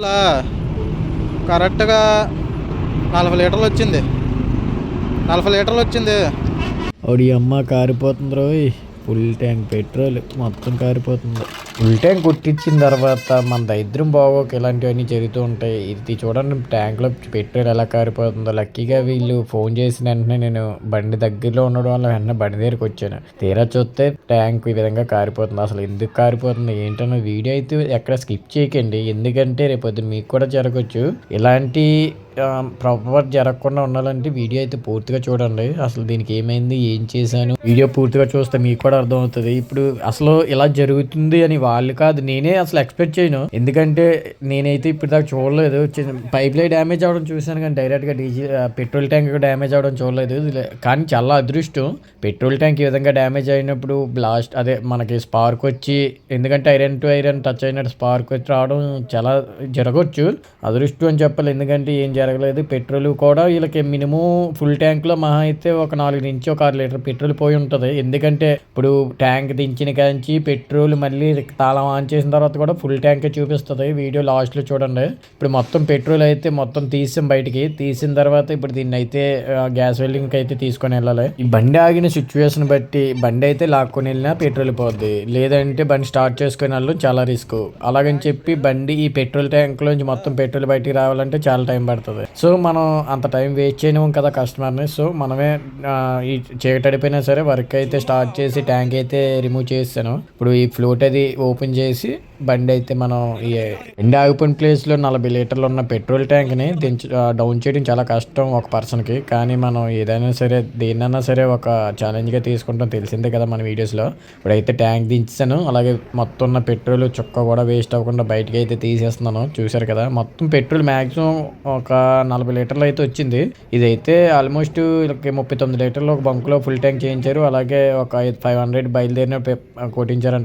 ఇలా కరెక్ట్గా నలభై లీటర్లు వచ్చింది. నలభై లీటర్లు వచ్చింది. ఓడి అమ్మ కారిపోతుంది రోయ్. ఫుల్ ట్యాంక్ పెట్రోల్ మొత్తం కారిపోతుంది. ఫుల్ ట్యాంక్ కొట్టించిన తర్వాత మన దరిద్రం బాగోక ఇలాంటివన్నీ జరుగుతూ ఉంటాయి. ఇది చూడండి ట్యాంక్లో పెట్రోల్ ఎలా కారిపోతుందో. లక్కీగా వీళ్ళు ఫోన్ చేసిన వెంటనే నేను బండి దగ్గరలో ఉండడం వల్ల వెంటనే బండి దగ్గరికి వచ్చాను. తీరా చూస్తే ట్యాంక్ ఈ విధంగా కారిపోతుంది. అసలు ఎందుకు కారిపోతుంది? ఏంటన్న వీడియో అయితే ఎక్కడ స్కిప్ చేయకండి. ఎందుకంటే రేపొద్దు మీకు కూడా జరగచ్చు. ఇలాంటి ప్రాపర్ జరగకుండా ఉండాలంటే వీడియో అయితే పూర్తిగా చూడండి. అసలు దీనికి ఏమైంది ఏం చేశాను? వీడియో పూర్తిగా చూస్తే మీకు కూడా అర్థమవుతుంది. ఇప్పుడు అసలు ఇలా జరుగుతుంది అని వాళ్ళు కాదు నేనే అసలు ఎక్స్పెక్ట్ చేయను. ఎందుకంటే నేనైతే ఇప్పుడు దాకా చూడలేదు. పైప్ లైన్ డ్యామేజ్ అవడం చూశాను కానీ డైరెక్ట్గా డీజిల్ పెట్రోల్ ట్యాంక్ డ్యామేజ్ అవడం చూడలేదు. కానీ చాలా అదృష్టం. పెట్రోల్ ట్యాంక్ ఈ విధంగా డ్యామేజ్ అయినప్పుడు బ్లాస్ట్ అదే మనకి స్పార్క్ వచ్చి ఎందుకంటే ఐరన్ టు ఐరన్ టచ్ అయినట్టు స్పార్క్ వచ్చి రావడం చాలా జరగవచ్చు అదృష్టం అని చెప్పాలి. ఎందుకంటే ఏం జరగలేదు. పెట్రోల్ కూడా వీళ్ళకి మినిమం ఫుల్ ట్యాంక్లో మహా అయితే ఒక నాలుగు నుంచి ఒక ఆరు లీటర్ పెట్రోల్ పోయి ఉంటుంది. ఎందుకంటే ఇప్పుడు ట్యాంక్ దించిన కాంచి పెట్రోల్ మళ్ళీ తాళం ఆన్ చేసిన తర్వాత కూడా ఫుల్ ట్యాంకే చూపిస్తుంది. వీడియో లాస్ట్లో చూడండి. ఇప్పుడు మొత్తం పెట్రోల్ అయితే మొత్తం తీసాం బయటికి తీసిన తర్వాత ఇప్పుడు దీన్ని అయితే గ్యాస్ వెల్డింగ్కి అయితే తీసుకొని వెళ్ళాలి. ఈ బండి ఆగిన సిచ్యువేషన్ బట్టి బండి అయితే లాక్కొని వెళ్ళినా పెట్రోల్ పోద్ది. లేదంటే బండి స్టార్ట్ చేసుకుని వెళ్ళడం చాలా రిస్క్. అలాగని చెప్పి బండి ఈ పెట్రోల్ ట్యాంక్లోంచి మొత్తం పెట్రోల్ బయటికి రావాలంటే చాలా టైం పడుతుంది. సో మనం అంత టైం వేస్ట్ చేయనివ్వం కదా కస్టమర్ని. సో మనమే ఈ చీకటడిపోయినా సరే వర్క్ అయితే స్టార్ట్ చేసి ట్యాంక్ అయితే రిమూవ్ చేస్తాను. ఇప్పుడు ఈ ఫ్లోట్ అది ఓపెన్ చేసి బండి అయితే మనం ఈ ఎండి ఆగిపోయిన ప్లేస్లో నలభై లీటర్లు ఉన్న పెట్రోల్ ట్యాంక్ని దించ డౌన్ చేయడం చాలా కష్టం ఒక పర్సన్కి కానీ మనం ఏదైనా సరే దేన్నైనా సరే ఒక ఛాలెంజ్గా తీసుకుంటాం. తెలిసిందే కదా మన వీడియోస్లో ఇప్పుడైతే ట్యాంక్ దించాను అలాగే మొత్తం ఉన్న పెట్రోల్ చుక్క కూడా వేస్ట్ అవ్వకుండా బయటకి అయితే తీసేస్తున్నాను. చూశారు కదా మొత్తం పెట్రోల్ మ్యాక్సిమం ఒక నలభై లీటర్లు అయితే వచ్చింది. ఇదైతే ఆల్మోస్ట్ ముప్పై తొమ్మిది లీటర్లు ఒక బంకులో ఫుల్ ట్యాంక్ చేయించారు. అలాగే ఒక ఫైవ్ హండ్రెడ్ బయలుదేరిన పె-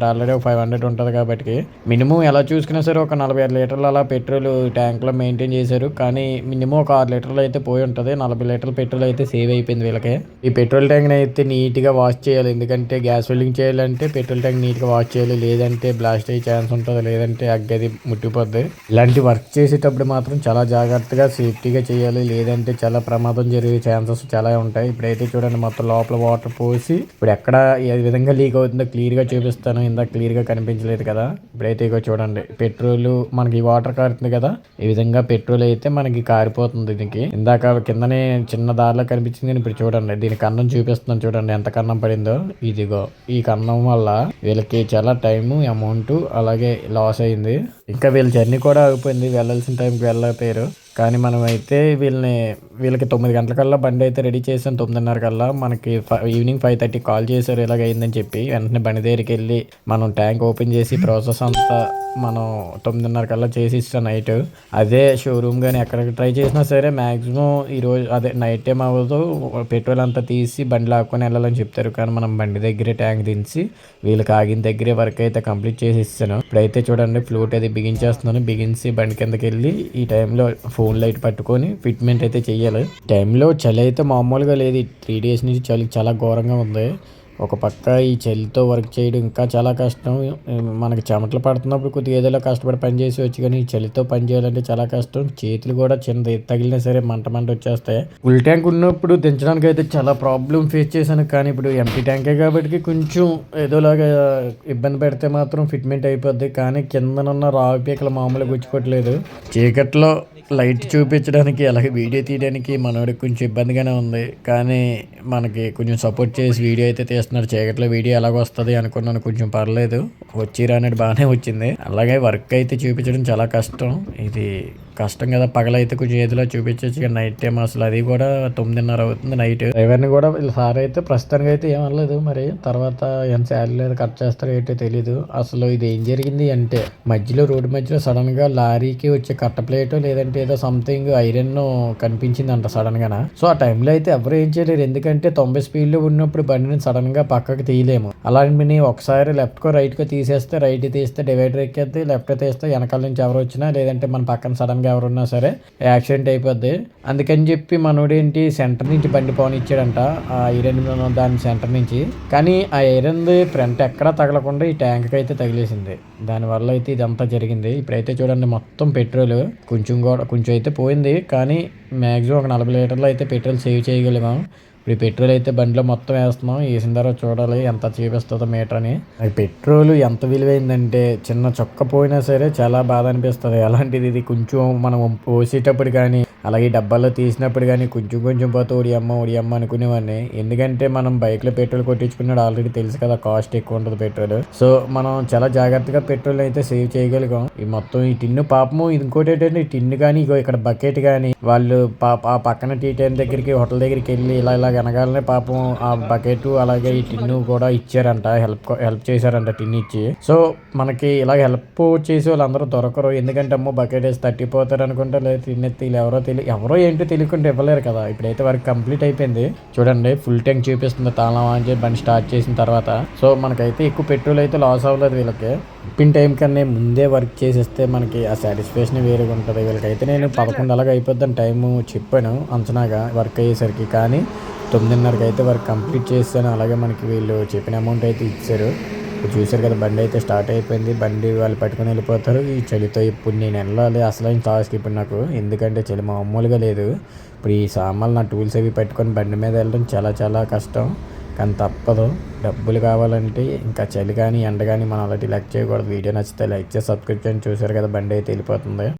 ఆల్రెడీ ఒక ఫైవ్ హండ్రెడ్ ఉంటుంది కాబట్టి. మినిమం ఎలా చూసుకున్నా సరే ఒక నలభై ఆరు లీటర్లు అలా పెట్రోల్ ట్యాంక్లో మెయింటైన్ చేశారు. కానీ మినిమం ఒక ఆరు లీటర్లు అయితే పోయి ఉంటుంది. నలభై లీటర్ల పెట్రోల్ అయితే సేవ్ అయిపోయింది వీళ్ళకి. ఈ పెట్రోల్ ట్యాంక్ని అయితే నీట్గా వాష్ చేయాలి. ఎందుకంటే గ్యాస్ వెల్డింగ్ చేయాలంటే పెట్రోల్ ట్యాంక్ నీట్గా వాష్ చేయాలి. లేదంటే బ్లాస్ట్ అయ్యే ఛాన్స్ ఉంటుంది. లేదంటే అగ్గది ముట్టిపోద్ది ఇలాంటి వర్క్ చేసేటప్పుడు మాత్రం చాలా జాగ్రత్తగా సేఫ్టీగా చేయాలి. లేదంటే చాలా ప్రమాదం జరిగే ఛాన్సెస్ చాలా ఉంటాయి. ఇప్పుడైతే చూడండి మొత్తం లోపల వాటర్ పోసి ఇప్పుడు ఎక్కడ ఏ విధంగా లీక్ అవుతుందో క్లియర్గా చూపిస్తాను. ఇందాక క్లియర్గా కనిపించలేదు కదా. అయితే ఇక చూడండి. పెట్రోల్ మనకి వాటర్ కారుతుంది కదా ఈ విధంగా పెట్రోల్ అయితే మనకి కారిపోతుంది దీనికి. ఇందాక కిందనే చిన్న దారిలో కనిపించింది ఇప్పుడు చూడండి దీని కన్నం చూపిస్తున్నాను చూడండి ఎంత కన్నం పడిందో. ఇదిగో ఈ కన్నం వల్ల వీళ్ళకి చాలా టైము అమౌంట్ అలాగే లాస్ అయింది. ఇంకా వీళ్ళ జర్నీ కూడా ఆగిపోయింది వెళ్ళాల్సిన టైంకి వెళ్ళకపోయారు కానీ మనం అయితే వీళ్ళని వీళ్ళకి తొమ్మిది గంటలకల్లా బండి అయితే రెడీ చేసాం. తొమ్మిదిన్నర కల్లా మనకి ఈవినింగ్ ఫైవ్ థర్టీ కాల్ చేశారు ఇలాగ అయిందని చెప్పి. వెంటనే బండి దగ్గరికి వెళ్ళి మనం ట్యాంక్ ఓపెన్ చేసి ప్రాసెస్ అంతా మనం తొమ్మిదిన్నర కల్లా చేసి ఇస్తాం నైట్. అదే షోరూమ్ కానీ ఎక్కడికి ట్రై చేసినా సరే మ్యాక్సిమం ఈరోజు అదే నైట్ టైం అవ్వదు. పెట్రోల్ అంతా తీసి బండి లాక్కొని వెళ్ళాలని చెప్తారు. కానీ మనం బండి దగ్గరే ట్యాంక్ దించి వీళ్ళకి ఆగిన దగ్గరే వర్క్ అయితే కంప్లీట్ చేసి ఇస్తాను. ఇప్పుడైతే చూడండి ఫ్లూట్ అది బిగించేస్తున్నాను బిగించి బండి కిందకి వెళ్ళి ఈ టైంలో ఫోన్ లైట్ పట్టుకొని ఫిట్మెంట్ అయితే చేయాలి టైంలో చలి అయితే మామూలుగా లేదు. త్రీ డేస్ నుంచి చలి చాలా ఘోరంగా ఉంది. ఒక పక్క ఈ చలితో వర్క్ చేయడం ఇంకా చాలా కష్టం. మనకి చెమటలు పడుతున్నప్పుడు కొద్దిగా ఏదోలా కష్టపడి పని చేసి కానీ ఈ చలితో పని చేయాలంటే చాలా కష్టం. చేతులు కూడా చిన్న తగిలినా సరే మంట మంట వచ్చేస్తాయి. ఫుల్ ట్యాంక్ ఉన్నప్పుడు దించడానికి అయితే చాలా ప్రాబ్లం ఫేస్ చేశాను. కానీ ఇప్పుడు ఎంపీ ట్యాంకే కాబట్టి కొంచెం ఏదోలాగా ఇబ్బంది పెడితే మాత్రం ఫిట్మెంట్ అయిపోద్ది. కానీ కిందనున్న రావి పీకలు మామూలుగా గుచ్చుకోవట్లేదు. చీకట్లో లైట్ చూపించడానికి అలాగే వీడియో తీయడానికి మనోడికి కొంచెం ఇబ్బందిగానే ఉంది. కానీ మనకి కొంచెం సపోర్ట్ చేసి వీడియో అయితే తీస్తున్నారు. చీకట్లో వీడియో ఎలాగ వస్తుంది అనుకున్నాను కొంచెం పర్లేదు. వచ్చి రానట్టు బాగానే వచ్చింది. అలాగే వర్క్ అయితే చూపించడం చాలా కష్టం. ఇది కష్టం కదా పగలైతే కొంచెం ఏదిలో చూపించచ్చు నైట్ టైం అసలు అది కూడా తొమ్మిదిన్నర అవుతుంది నైట్ డ్రైవర్ని కూడా సార్ అయితే ప్రస్తుతానికి అయితే ఏమనలేదు మరి తర్వాత ఎంత శాలరీ కట్ చేస్తారో ఏంటో తెలియదు అసలు ఇది ఏం జరిగింది అంటే మధ్యలో రోడ్డు మధ్యలో సడన్గా లారీకి వచ్చే కట్ట ప్లేట్ లేదంటే ఏదో సంథింగ్ ఐరన్ కనిపించింది అంట సడన్గా సో ఆ టైంలో అయితే ఎవరు ఏం చేయలేరు ఎందుకంటే తొంభై స్పీడ్లో ఉన్నప్పుడు బండిని సడన్గా పక్కకి తీయలేము. అలాంటి ఒకసారి లెఫ్ట్ కో రైట్ తీసేస్తే రైట్ తీస్తే డివైడర్ ఎక్కేస్తే లెఫ్ట్ తీస్తే వెనకాల నుంచి ఎవరు వచ్చినా లేదంటే మన పక్కన సడన్గా ఎవరున్నా సరే యాక్సిడెంట్ అయిపోద్ది. అందుకని చెప్పి మనోడు ఏంటి సెంటర్ నుంచి బండి పోనిచ్చాడంట ఆ ఐరన్ దాని సెంటర్ నుంచి. కానీ ఆ ఐరన్ ఫ్రంట్ ఎక్కడా తగలకుండా ఈ ట్యాంక్ అయితే తగిలేసింది. దానివల్ల అయితే ఇదంతా జరిగింది. ఇప్పుడైతే చూడండి మొత్తం పెట్రోల్ కొంచెం కూడా కొంచెం అయితే పోయింది. కానీ మ్యాక్సిమం ఒక నలభై లీటర్లు అయితే పెట్రోల్ సేవ్ చేయగలిగాం. ఇప్పుడు పెట్రోల్ అయితే బండిలో మొత్తం వేస్తున్నాం. వేసిన తర్వాత చూడాలి ఎంత చూపిస్తుందో మీటర్ అని. పెట్రోల్ ఎంత విలువైందంటే చిన్న చొక్క పోయినా సరే చాలా బాధ అనిపిస్తుంది. అలాంటిది ఇది కొంచెం మనం పోసేటప్పుడు కానీ అలాగే డబ్బాల్లో తీసినప్పుడు కానీ కొంచెం కొంచెం పోతే ఒడి అమ్మ ఓడి అమ్మ అనుకునేవాడిని. ఎందుకంటే మనం బైక్లో పెట్రోల్ కొట్టించుకున్నాడు ఆల్రెడీ తెలుసు కదా కాస్ట్ ఎక్కువ ఉంటుంది పెట్రోల్. సో మనం చాలా జాగ్రత్తగా పెట్రోల్ అయితే సేవ్ చేయగలిగాం. ఈ మొత్తం ఈ టిన్ను పాపము ఇంకోటి ఏంటంటే టిన్ను కానీ ఇగో ఇక్కడ బకెట్ కానీ వాళ్ళు పాప ఆ పక్కన టీ టైం దగ్గరికి హోటల్ దగ్గరికి వెళ్ళి ఇలా ఇలా వెనగాలనే పాపం ఆ బకెట్ అలాగే ఈ టిన్ను కూడా ఇచ్చారంట. హెల్ప్ హెల్ప్ చేశారంట టిన్ ఇచ్చి. సో మనకి ఇలా హెల్ప్ చేసే వాళ్ళందరూ దొరకరు. ఎందుకంటే అమ్మో బకెట్ వేసి తట్టిపోతారు అనుకుంటే లేదా టిన్ ఎత్తి ఎవరో తెలియ ఎవరో ఏంటో తెలియకుండా ఇవ్వలేరు కదా. ఇప్పుడైతే వర్క్ కంప్లీట్ అయిపోయింది. చూడండి ఫుల్ ట్యాంక్ చూపిస్తుంది తాళం అని చెప్పి బండి స్టార్ట్ చేసిన తర్వాత. సో మనకైతే ఎక్కువ పెట్రోల్ అయితే లాస్ అవ్వలేదు వీళ్ళకి. పిన్ టైం కన్నా ముందే వర్క్ చేసేస్తే మనకి ఆ సాటిస్ఫాక్షన్ వేరుగా ఉంటుంది. వీళ్ళకైతే నేను పదకొండు అలాగ అయిపోద్దని టైము చెప్పాను అంచనాగా వర్క్ అయ్యేసరికి. కానీ తొమ్మిదిన్నరకి అయితే వర్క్ కంప్లీట్ చేశాను. అలాగే మనకి వీళ్ళు చెప్పిన అమౌంట్ అయితే ఇచ్చారు. చూశారు కదా బండి అయితే స్టార్ట్ అయిపోయింది. బండి వాళ్ళు పట్టుకొని వెళ్ళిపోతారు. ఈ చలితో ఇప్పుడు నేను వెళ్ళాలి. అసలు టాస్క్ ఇప్పుడు నాకు? ఎందుకంటే చలి మామూలుగా లేదు. ఇప్పుడు ఈ సామాన్లు నా టూల్స్ అవి పెట్టుకొని బండి మీద వెళ్ళడం చాలా చాలా కష్టం. కానీ తప్పదు. డబ్బులు కావాలంటే ఇంకా చలి కానీ ఎండ కానీ మనం అలాంటి లెక్క చేయకూడదు. వీడియో నచ్చితే లైక్ చేసి సబ్స్క్రిప్షన్ చూశారు కదా బండి అయితే వెళ్ళిపోతుంది.